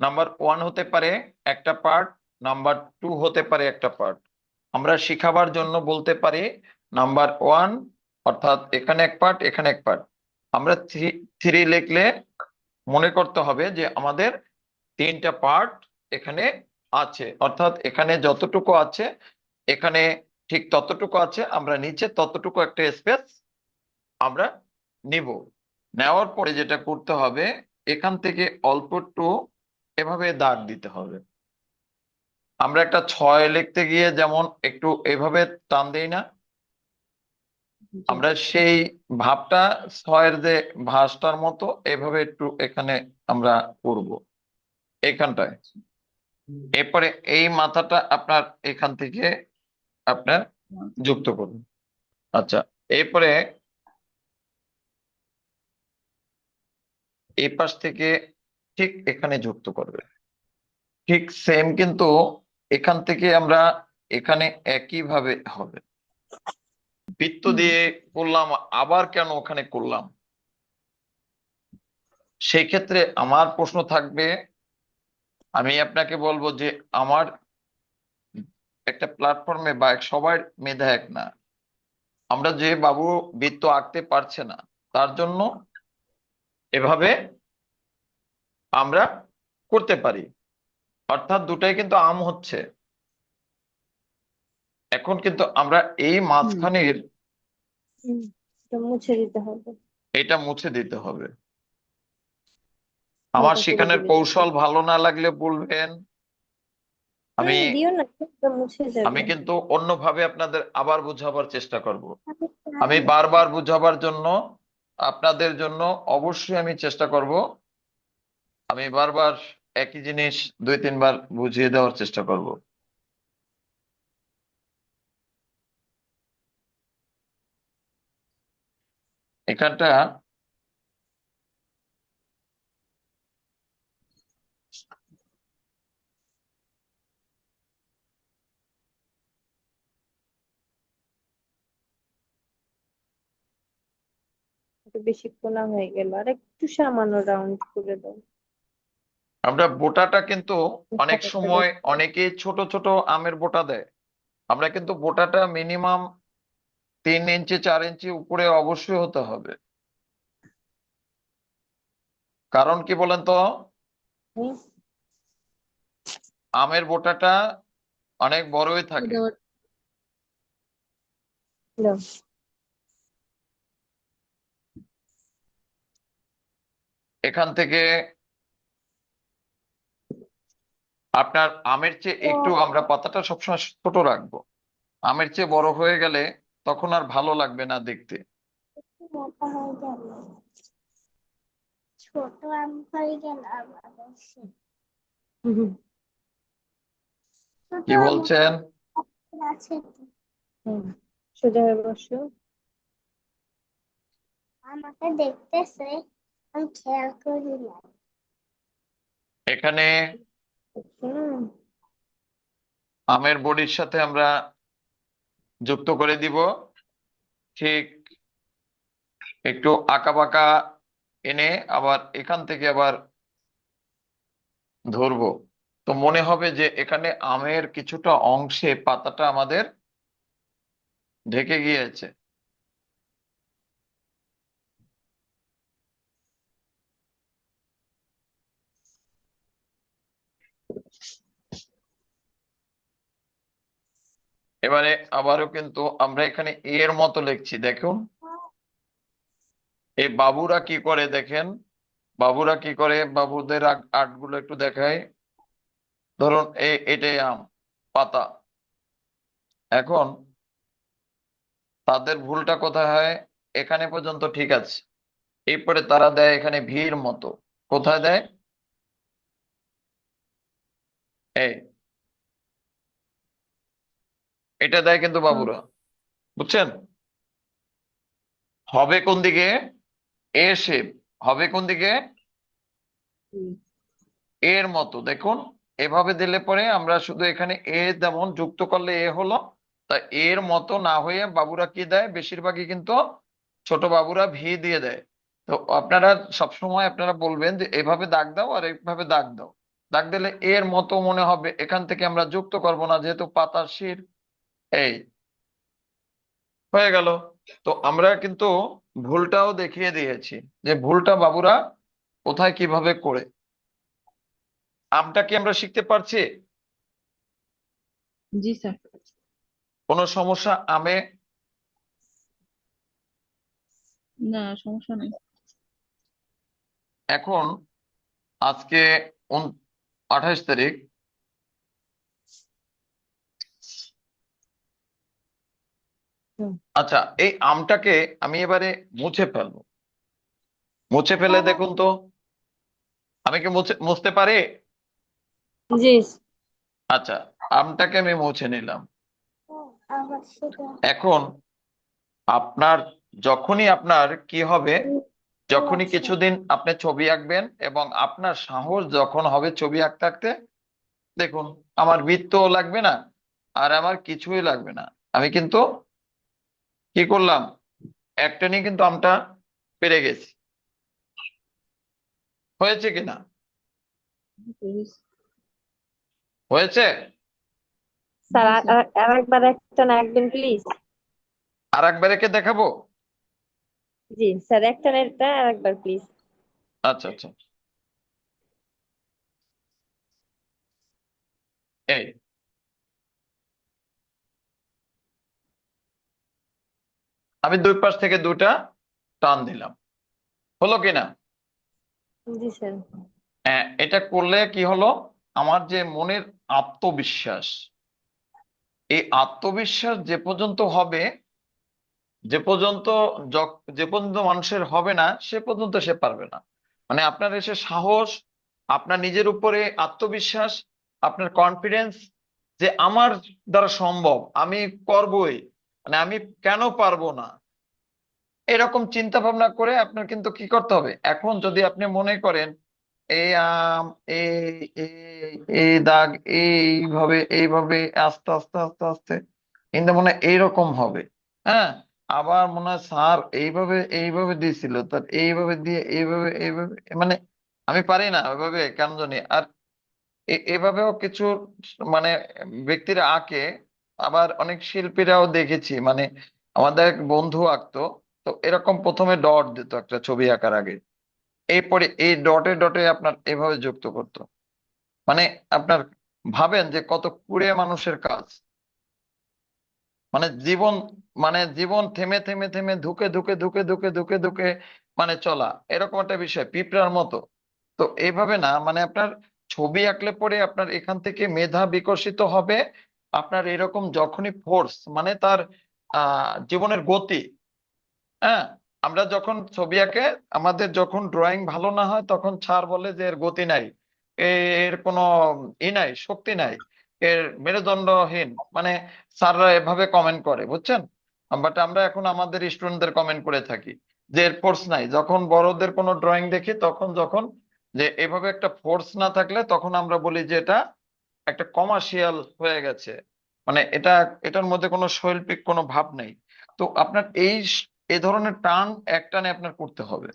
Number one হতে পারে একটা পার্ট নাম্বার টু হতে পারে একটা পার্ট আমরা শিখাবার জন্য বলতে পারি নাম্বার ওয়ান অর্থাৎ এখানে এক পার্ট এখানে এক পার্ট আমরা থ্রি লিখলে মনে করতে হবে যে আমাদের তিনটা পার্ট এখানে আছে। অর্থাৎ এখানে যতটুকু আছে, এখানে ঠিক ততটুকু আছে, আমরা নিচে ততটুকু একটা স্পেস আমরা নিব। নেওয়ার পরে যেটা করতে হবে, এখান থেকে অল্প একটু এভাবে দাগ দিতে হবে। আমরা একটা ছয় লিখতে গিয়ে যেমন একটু এভাবে টান দেই না আমরা সেই ভাবটা ছয়ের যে ভাঁজটার মতো এভাবে একটু এখানে আমরা করব। এখানটায়। এরপরে এই মাথাটা আপনার এখান থেকে আপনার যুক্ত করুন। আচ্ছা এরপরে এই পাশ থেকে ঠিক এখানে যুক্ত করবে। ঠিক সেম কিন্তু এখান থেকে আমরা এখানে একই ভাবে হবে। বৃত্ত দিয়ে করলাম আবার কেন ওখানে করলাম? সেই ক্ষেত্রে আমার প্রশ্ন থাকবে আমি আপনাকে বলব যে আমার একটা প্ল্যাটফর্মে বা এক সবার মেধা এক না। আমরা যে বাবু বৃত্ত আঁকতে পারছে না তার জন্য এভাবে আমরা করতে পারি। অর্থাৎ দুটাই কিন্তু আম হচ্ছে। এখন কিন্তু আমরা এই মাঝখানের এটা মুছে দিতে হবে। এটা মুছে দিতে হবে। আমার সেখানের কৌশল ভালো না লাগলে বলবেন। আমি যাবে। আমি কিন্তু অন্যভাবে আপনাদের আবার বোঝাবার চেষ্টা করব। আমি বারবার বুঝাবার জন্য আপনাদের জন্য অবশ্যই আমি চেষ্টা করব। আমি বারবার একই জিনিস দুই, তিনবার বুঝিয়ে দেওয়ার চেষ্টা করব। এখানটা বেশি কোনা হয়ে গেল। আর একটু সামান্য রাউন্ড করে দাও। আমরা বোটাটা কিন্তু অনেক সময় অনেকে ছোট ছোট আমের বোটা দেয়। আমরা কিন্তু বোটাটা মিনিমাম তিন ইঞ্চি চার ইঞ্চি উপরে অবশ্যই হতে হবে। কারণ কি বলেন তো? আমের বোটাটা অনেক বড়ই থাকে। এখান থেকে আপনার আমের চেয়ে একটু আমরা পাতাটা সবসময় ছোট রাখব। আমের চেয়ে বড় হয়ে গেলে তখন আর ভালো লাগবে না দেখতে। ছোট আম হয়ে গেল কি বলছেন? হুম। সোজা হয়ে বসো। আমাকে দেখতেছে আমি খেয়াল করি না এখানে আমের বডির সাথে আমরা যুক্ত করে দিব। ঠিক একটু আঁকা বাঁকা এনে আবার এখান থেকে আবার ধরবো। তো মনে হবে যে এখানে আমের কিছুটা অংশে পাতাটা আমাদের ঢেকে গিয়েছে। এবারে আবারও কিন্তু আমরা এখানে এর মতো লিখছি, দেখুন। এই বাবুরা কি করে দেখেন? বাবুরা কি করে? বাবুদের আর্টগুলো একটু দেখাই। ধরুন এই এটাই আম, পাতা। এখন তাদের ভুলটা কোথায় হয়? এখানে পর্যন্ত ঠিক আছে। এরপরে তারা দেয় এখানে ভিড় মতো। কোথায় দেয়? এই এটা দেয় কিন্তু বাবুরা বুঝছেন? হবে কোন দিকে? এ শেপ হবে কোন দিকে? এর মতো দেখুন এভাবে দিলে পরে আমরা শুধু এখানে এ যেমন যুক্ত করলে এ হলো তা এর মতো না হয়ে বাবুরা কি দেয়? বেশিরভাগই কিন্তু ছোট বাবুরা ভি দিয়ে দেয়। তো আপনারা সবসময় আপনারা বলবেন যে এভাবে দাগ দাও আর এইভাবে দাগ দাও। দাগ দিলে এর মতো মনে হবে এখান থেকে আমরা যুক্ত করব না যেহেতু পাতার শির। এই হয়ে গেল। তো আমরা কিন্তু ভুলটাও দেখিয়ে দিয়েছি যে ভুলটা বাবুরা কোথায় কীভাবে করে। আমটা কি আমরা শিখতে পারছি? জি স্যার। কোনো সমস্যা আমে? না সমস্যা নেই। এখন আজকে আঠাশ তারিখ। আচ্ছা এই আমটাকে আমি এবারে মুছে ফেলব। মুছে ফেলে দেখুন তো। আমি কি মুছে মুছতে পারি? জি। আচ্ছা আমটাকে আমি মুছে নিলাম। এখন আপনার যখনই আপনার কি হবে যখনই আচ্ছা। কিছুদিন আপনি ছবি আঁকবেন এবং আপনার সাহস যখন হবে ছবি আঁকতে আঁকতে দেখুন আমার বৃত্তও লাগবে না আর আমার কিছুই লাগবে না। আমি কিন্তু কি করলাম? একটা নিয়ে কিন্তু আমটা পেরে গেছি। হয়েছে কিনা হয়েছে? স্যার একটা না একদিন প্লিজ একে দেখাবো? জি স্যার একটা না একটা আর একবার প্লিজ আচ্ছা আচ্ছা। এই। আমি দুই পাশ থেকে দুটা টান দিলাম। হলো কিনা এটা করলে কি হলো? আমার যে মনের আত্মবিশ্বাস এই আত্মবিশ্বাস যে পর্যন্ত হবে যে পর্যন্ত যে পর্যন্ত মানুষের হবে না সে পর্যন্ত সে পারবে না। মানে আপনার এসে সাহস আপনার নিজের উপরে আত্মবিশ্বাস আপনার কনফিডেন্স যে আমার দ্বারা সম্ভব আমি করবই। মানে আমি কেন পারব না? এরকম চিন্তা ভাবনা করে আপনার কিন্তু কি করতে হবে? এখন যদি আপনি মনে করেন এই আম এই দাগ এইভাবে এইভাবে, আস্তে আস্তে আস্তে আস্তে, কিন্তু মনে এইরকম হবে। হ্যাঁ? আবার মনে হয়, স্যার, এইভাবে এইভাবে দিয়েছিল। তার এইভাবে দিয়ে, এইভাবে এইভাবে। মানে আমি পারি না ওইভাবে, কেন জানি। আর এভাবেও কিছু মানে ব্যক্তিরা আঁকে আবার অনেক শিল্পীরাও দেখেছি মানে আমাদের এক বন্ধু আঁকতো, তো এরকম প্রথমে ডট দিত একটা ছবি আঁকার আগে। এরপরে এই ডটে ডটে আপনার এভাবে যুক্ত করতো। মানে আপনার ভাবেন যে কত কুড়ে মানুষের কাজ। মানে জীবন মানে জীবন থেমে থেমে থেমে, ধুকে ধুকে ধুকে ধুকে ধুকে ধুকে মানে চলা, এরকম একটা বিষয়, পিঁপড়ার মতো। তো এইভাবে না মানে আপনার ছবি আঁকলে পরে আপনার এখান থেকে মেধা বিকশিত হবে আপনার এরকম যখনই ফোর্স মানে তার জীবনের গতি হ্যাঁ? আমরা যখন ছবি আঁকে, আমাদের যখন ড্রয়িং ভালো না হয়, তখন ছাড় বলে যে এর গতি নাই এর কোনো ই নাই, শক্তি নাই, এর মেরুদণ্ডহীন মানে স্যাররা এভাবে কমেন্ট করে, বুঝছেন? বাট আমরা এখন আমাদের স্টুডেন্টদের কমেন্ট করে থাকি, যে এর ফোর্স নাই। যখন বড়দের কোনো ড্রয়িং দেখি, তখন যখন যে এভাবে একটা ফোর্স না থাকলে, তখন আমরা বলি যে এটা একটা কমার্শিয়াল হয়ে গেছে। মানে এটা, এটার মধ্যে কোনো শৈল্পিক কোনো ভাব নেই। তো আপনার এই এ ধরনের টান একটানে আপনার করতে হবে।